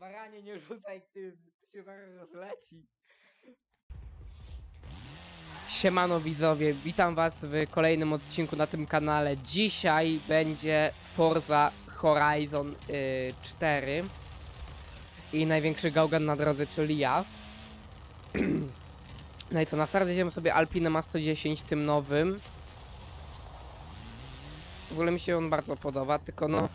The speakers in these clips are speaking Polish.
Baranie nie rzucaj tym, to się zaraz rozleci. Siemano widzowie, witam was w kolejnym odcinku na tym kanale. Dzisiaj będzie Forza Horizon y, 4 i największy gałgan na drodze, czyli ja. No i co, na start jedziemy sobie Alpinem A110 tym nowym. W ogóle mi się on bardzo podoba, tylko no...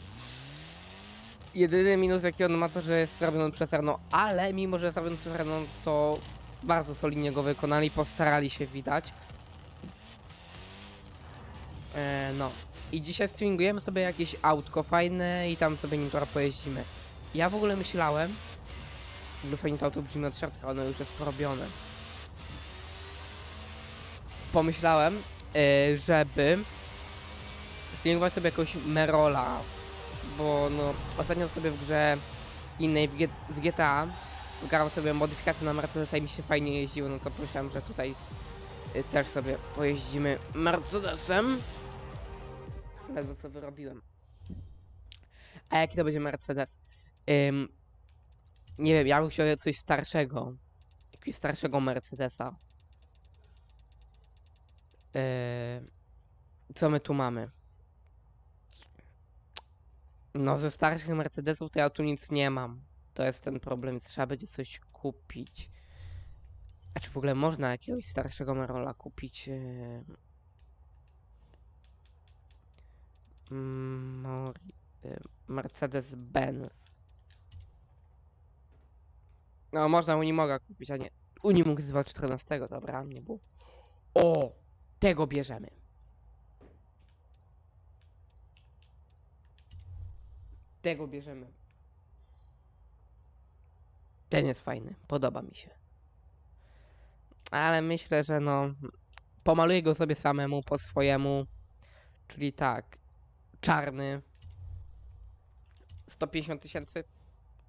Jedyny minus jaki on ma to, że jest zrobiony przez Renault, ale mimo, że jest zrobiony przez Renault, to bardzo solidnie go wykonali, postarali się widać. E, no. I dzisiaj streamingujemy sobie jakieś autko fajne i tam sobie nim trochę pojeździmy. Ja w ogóle myślałem, ogóle fajnie to auto brzmi od środka, ono już jest porobione. Pomyślałem, e, żeby streamingować sobie jakąś Merola, bo no ostatnio sobie w grze innej w, GTA grałem sobie modyfikację na Mercedesa i mi się fajnie jeździło, no to pomyślałem, że tutaj y, też sobie pojeździmy Mercedesem. Ledwo co wyrobiłem. A jaki to będzie Mercedes? Ym, nie wiem, ja bym chciał coś starszego. Jakiegoś starszego Mercedesa. Yy, co my tu mamy? No, ze starszych Mercedesów to ja tu nic nie mam. To jest ten problem, trzeba będzie coś kupić. A czy w ogóle można jakiegoś starszego Merola kupić? Yy... Mm, yy, Mercedes-Benz. No, można Unimoga kupić, a nie. Unimog z 2014, dobra, nie było. O! Tego bierzemy. Tego bierzemy. Ten jest fajny, podoba mi się. Ale myślę, że no. Pomaluję go sobie samemu po swojemu. Czyli tak. Czarny. 150 tysięcy.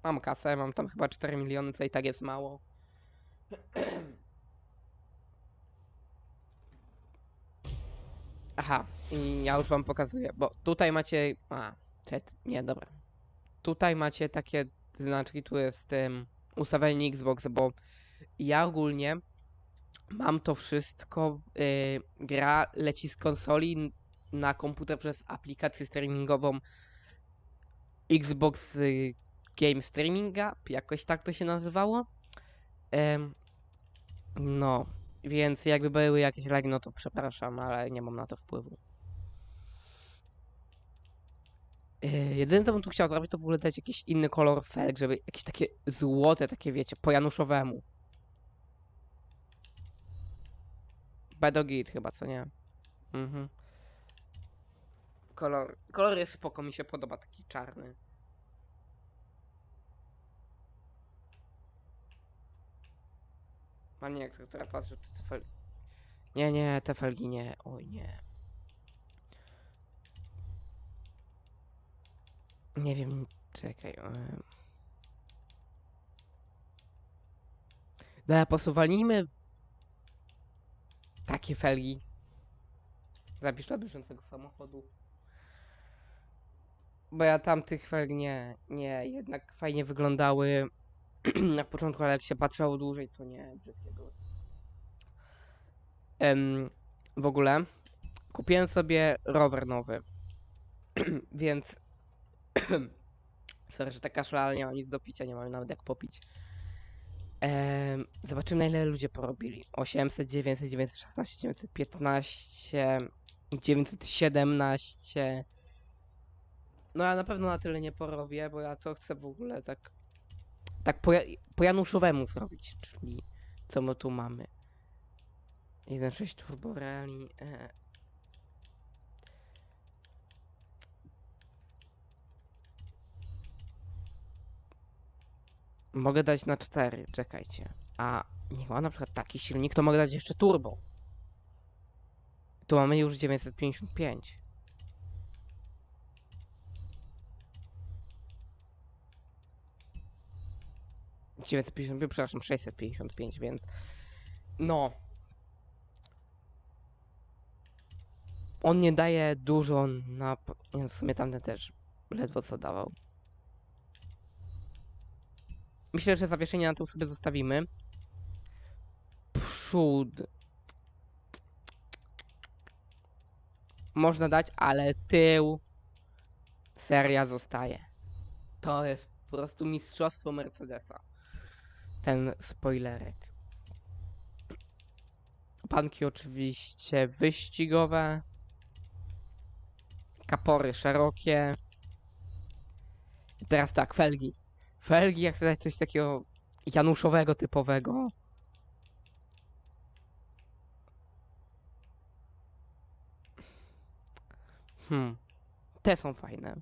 Mam kasę, mam tam chyba 4 miliony, co i tak jest mało. Aha, i ja już wam pokazuję, bo tutaj macie. A, czekaj, nie, dobra. Tutaj macie takie znaczki, tu jest um, ustawienie Xbox, bo ja ogólnie mam to wszystko. y, gra leci z konsoli na komputer przez aplikację streamingową Xbox y, Game Streaminga, jakoś tak to się nazywało. No, więc jakby były jakieś lagi, no to przepraszam, ale nie mam na to wpływu. Yy, jedyne co bym tu chciał zrobić, to w ogóle dać jakiś inny kolor felg, żeby jakieś takie złote, takie wiecie, po Januszowemu. Bedo git chyba, co nie? Mhm. Kolor, kolor jest spoko, mi się podoba, taki czarny. A nie, jak która patrzy, to te felgi. Nie, nie, te felgi nie, oj nie. Nie wiem, czekaj. Dobra, posuwalnijmy takie felgi. Zapisz dla bieżącego samochodu. Bo ja tamtych felg nie, nie, jednak fajnie wyglądały na początku, ale jak się patrzyło dłużej, to nie, brzydkie były. Em, w ogóle kupiłem sobie rower nowy, więc Sorry, że tak kaszle, ale nie mam nic do picia, nie mam nawet jak popić. Zobaczymy na ile ludzie porobili. 800, 900, 916, 915, 917. No ja na pewno na tyle nie porobię, bo ja to chcę w ogóle tak tak po, po Januszowemu zrobić, czyli co my tu mamy. 1.6 Turbo Rally. E, Mogę dać na 4, czekajcie. A nie ma na przykład taki silnik, to mogę dać jeszcze turbo. Tu mamy już 955. Dziewięćset pięćdziesiąt pięć, przepraszam, 655, więc no. On nie daje dużo na. Nie, w sumie tamten też ledwo co dawał. Myślę, że zawieszenie na tył sobie zostawimy. Przód. Można dać, ale tył. Seria zostaje. To jest po prostu mistrzostwo Mercedesa. Ten spoilerek. Panki oczywiście wyścigowe. Kapory szerokie. I teraz tak, felgi. Felgi, jak dać coś takiego januszowego, typowego. Hmm. Te są fajne.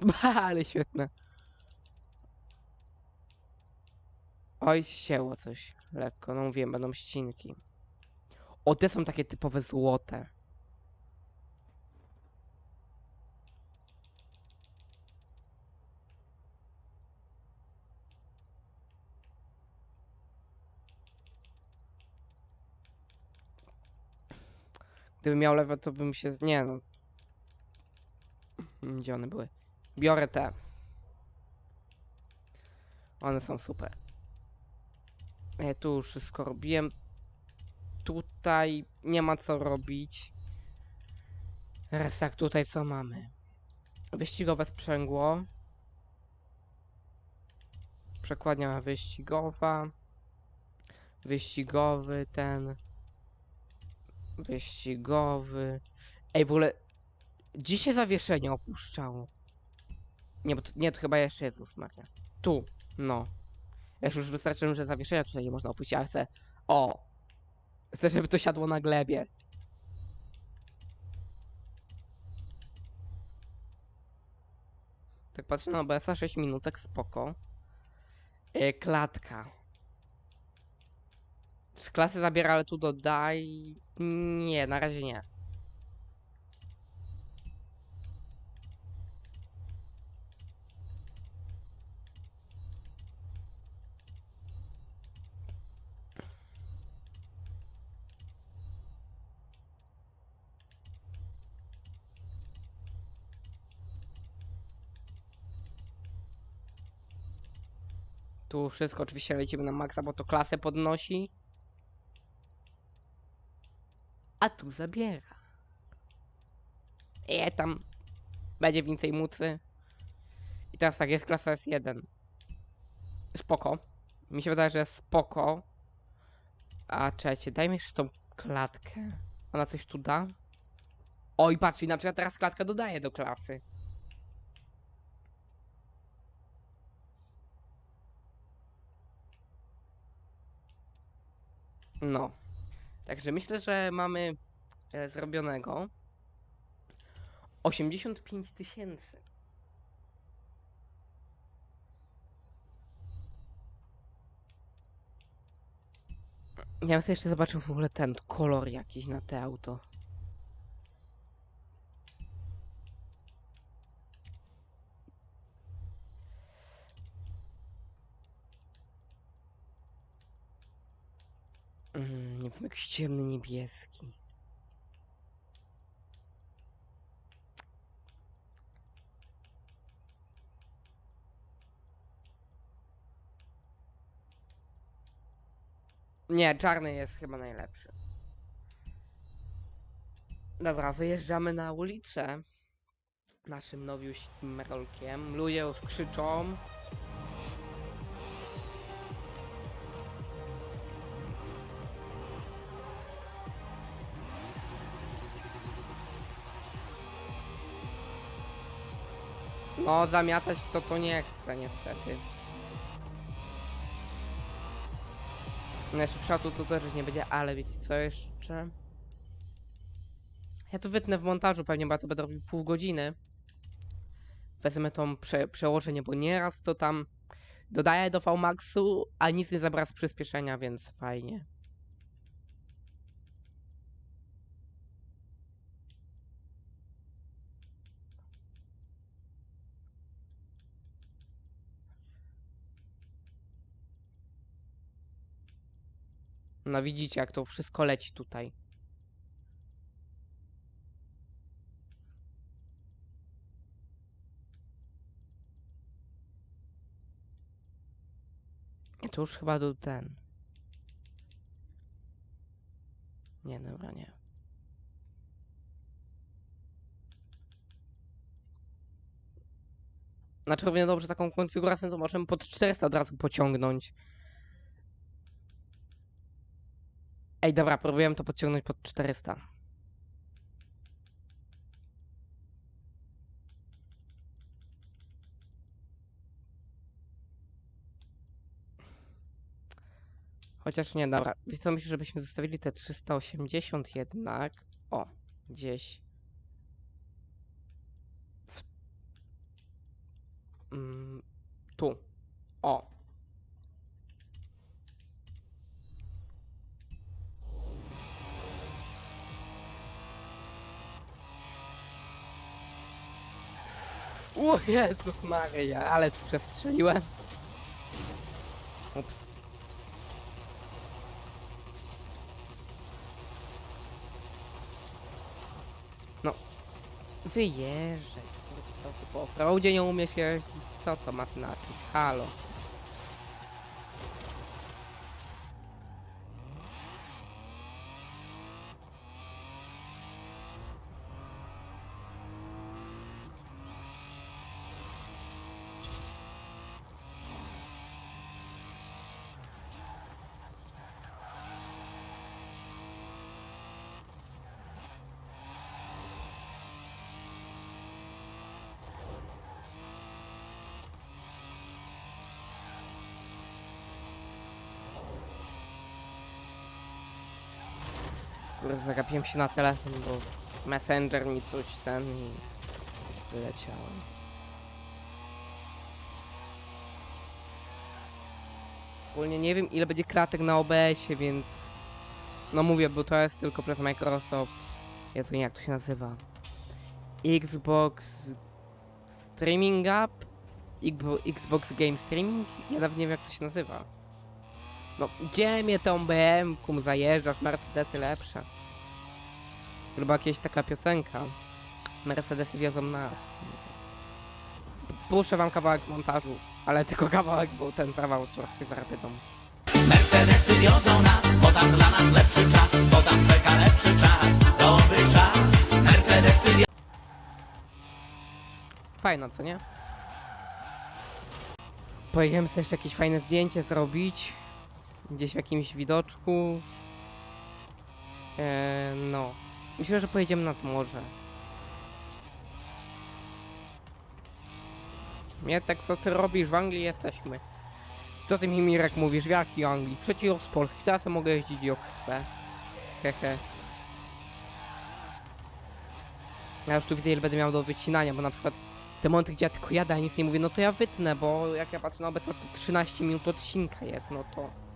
Ale świetne. Oj, ścięło coś lekko. No mówiłem, będą ścinki. O, te są takie typowe złote. Gdybym miał lewe, to bym się... Nie no. Gdzie one były? Biorę te. One są super. Ja tu już wszystko robiłem. Tutaj nie ma co robić. Teraz tak, tutaj co mamy? Wyścigowe sprzęgło. Przekładnia wyścigowa. Wyścigowy ten. Wyścigowy. Ej, w ogóle. Dzisiaj zawieszenie opuszczało. Nie, bo to, nie, to chyba jeszcze Jezus Maria. Tu, no. Ja już wystarczyłem, że zawieszenia tutaj nie można opuścić, ale chcę... O! Chcę, żeby to siadło na glebie. Tak patrzę na OBS-a, 6 minutek, spoko. E, klatka. Z klasy zabiera, ale tu dodaj... Nie, na razie nie. Tu wszystko oczywiście lecimy na maksa, bo to klasę podnosi. A tu zabiera. Je tam. Będzie więcej mucy. I teraz tak, jest klasa S1. Spoko. Mi się wydaje, że spoko. A czekajcie, daj mi jeszcze tą klatkę. Ona coś tu da? Oj, patrz, na przykład teraz klatkę dodaje do klasy. No. Także myślę, że mamy e, zrobionego 85 tysięcy. Ja bym sobie jeszcze zobaczył w ogóle ten kolor jakiś na te auto. Mm, nie wiem, jakiś ciemny niebieski. Nie, czarny jest chyba najlepszy. Dobra, wyjeżdżamy na ulicę. Naszym nowiuśkim merolkiem. Ludzie już krzyczą. No, zamiatać to to nie chcę niestety. Jeszcze przodu to też nie będzie, ale wiecie co jeszcze? Ja to wytnę w montażu pewnie, bo ja to będę robił pół godziny. Wezmę tą prze przełożenie, bo nieraz to tam dodaję do VMAXu, a nic nie zabra z przyspieszenia, więc fajnie. No widzicie, jak to wszystko leci tutaj. To już chyba do ten. Nie, dobra, nie. Znaczy równie dobrze taką konfigurację to możemy pod 400 od razu pociągnąć. Ej, dobra, próbujemy to podciągnąć pod 400. Chociaż nie, dobra. Wiesz co, myślę, żebyśmy zostawili te 380 jednak. O, gdzieś. W... Mm, tu. O. O Jezus Maria, ale tu przestrzeliłem. Ups. No. Wyjeżdżaj. kurde, Co ty po offroadzie nie umiesz jeździć? Co to ma znaczyć? Halo. Zagapiłem się na telefon, bo Messenger mi coś ten i wyleciałem. Ogólnie nie wiem ile będzie klatek na OBS-ie, więc... No mówię, bo to jest tylko przez Microsoft. Ja to nie jak to się nazywa. Xbox... Streaming App? Xbo- Xbox Game Streaming? Ja nawet nie wiem jak to się nazywa. No, gdzie mnie tą BM-ką zajeżdżasz? Mercedesy lepsze. Chyba jakaś taka piosenka. Mercedesy wiozą nas. Puszczę wam kawałek montażu, ale tylko kawałek, bo ten prawa autorskie zarabią. Mercedesy wiozą nas, bo tam dla nas lepszy czas, bo tam czeka lepszy czas, dobry czas. Mercedesy wiozą Fajna, co nie? Pojedziemy sobie jeszcze jakieś fajne zdjęcie zrobić. Gdzieś w jakimś widoczku. Eee, no. Myślę, że pojedziemy nad morze. Mietek, co ty robisz? W Anglii jesteśmy. Co ty mi, Mirek, mówisz? W jakiej Anglii? Przecież z Polski. Teraz mogę jeździć jak chcę. Hehe. Ja już tu widzę, ile będę miał do wycinania, bo na przykład te momenty, gdzie ja tylko jadę, a nic nie mówię, no to ja wytnę, bo jak ja patrzę na obecność, to 13 minut odcinka jest, no to...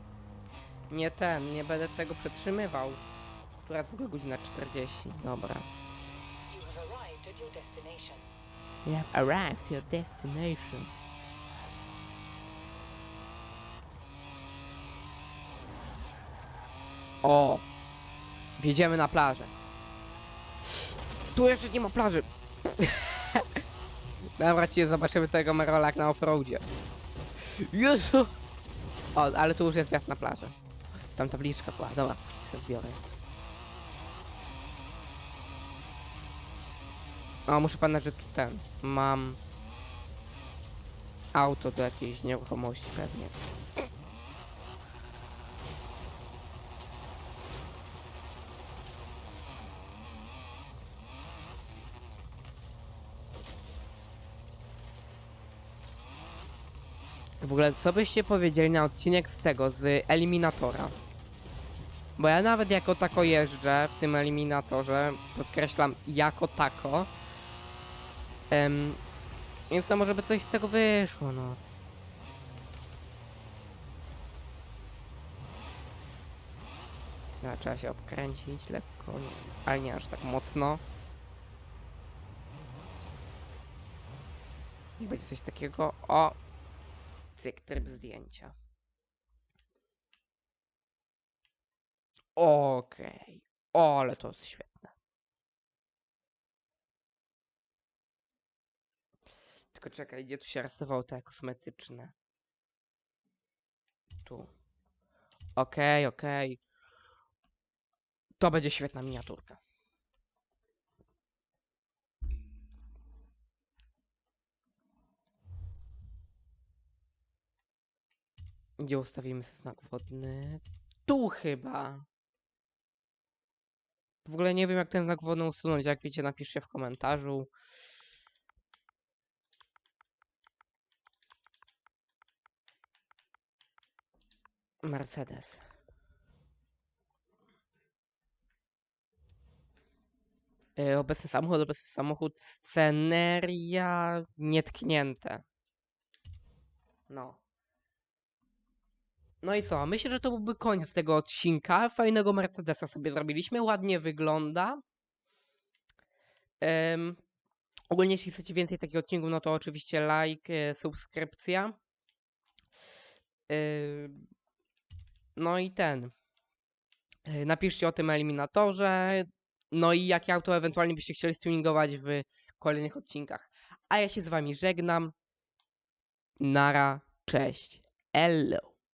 Nie ten, nie będę tego przetrzymywał. Która w ogóle godzina 40, dobra. You have arrived at your destination. O! Wjedziemy na plażę. Tu jeszcze nie ma plaży. Dobra, ci zobaczymy tego Merola jak na offroadzie. Jezu! O, ale tu już jest wjazd na plażę. Tam tabliczka była. Dobra, sobie zbiorę. O, muszę pamiętać, że tu ten. Mam auto do jakiejś nieruchomości pewnie. W ogóle, co byście powiedzieli na odcinek z tego, z Eliminatora? Bo ja nawet jako tako jeżdżę w tym Eliminatorze, podkreślam, jako tako. Em, więc to może by coś z tego wyszło, no. Ja, trzeba się obkręcić lekko, nie, ale nie aż tak mocno. I będzie coś takiego, o! Cyk, tryb zdjęcia. Okej. O, ale to jest świetne. Tylko czekaj, gdzie tu się rysowało te kosmetyczne? Tu. Okej, okej. To będzie świetna miniaturka. Gdzie ustawimy znak wodny? Tu chyba. W ogóle nie wiem jak ten znak wodny usunąć. Jak wiecie, napiszcie w komentarzu. Mercedes. E, Obecny samochód, obecny samochód, sceneria nietknięte. No. No i co? Myślę, że to byłby koniec tego odcinka. Fajnego Mercedesa sobie zrobiliśmy. Ładnie wygląda. Em, ogólnie, jeśli chcecie więcej takich odcinków, no to oczywiście like, e, subskrypcja. Ym, no i ten. E, Napiszcie o tym eliminatorze. No i jakie auto ewentualnie byście chcieli streamingować w kolejnych odcinkach. A ja się z wami żegnam. Nara, cześć. Hello.